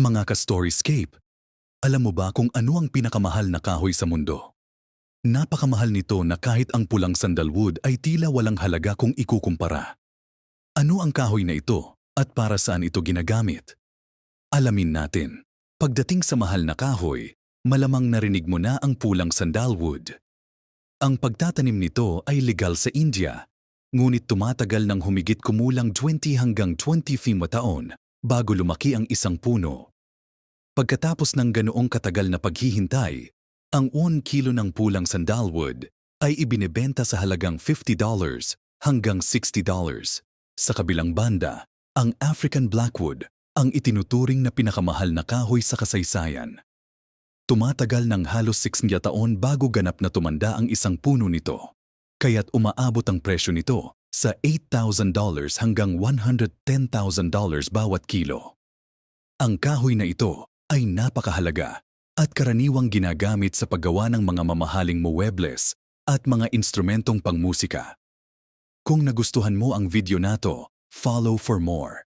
Mga ka-storyscape, alam mo ba kung ano ang pinakamahal na kahoy sa mundo? Napakamahal nito na kahit ang pulang sandalwood ay tila walang halaga kung ikukumpara. Ano ang kahoy na ito at para saan ito ginagamit? Alamin natin. Pagdating sa mahal na kahoy, malamang narinig mo na ang pulang sandalwood. Ang pagtatanim nito ay legal sa India, ngunit tumatagal ng humigit kumulang 20 hanggang 25 taon bago lumaki ang isang puno. Pagkatapos ng ganoong katagal na paghihintay, ang 1 kilo ng pulang sandalwood ay ibinebenta sa halagang $50 hanggang $60. Sa kabilang banda, ang African Blackwood ang itinuturing na pinakamahal na kahoy sa kasaysayan. Tumatagal ng halos 600 taon bago ganap na tumanda ang isang puno nito, kaya't umaabot ang presyo nito sa $8,000 hanggang $110,000 bawat kilo. Ang kahoy na ito ay napakahalaga at karaniwang ginagamit sa paggawa ng mga mamahaling muebles at mga instrumentong pangmusika. Kung nagustuhan mo ang video na to, follow for more.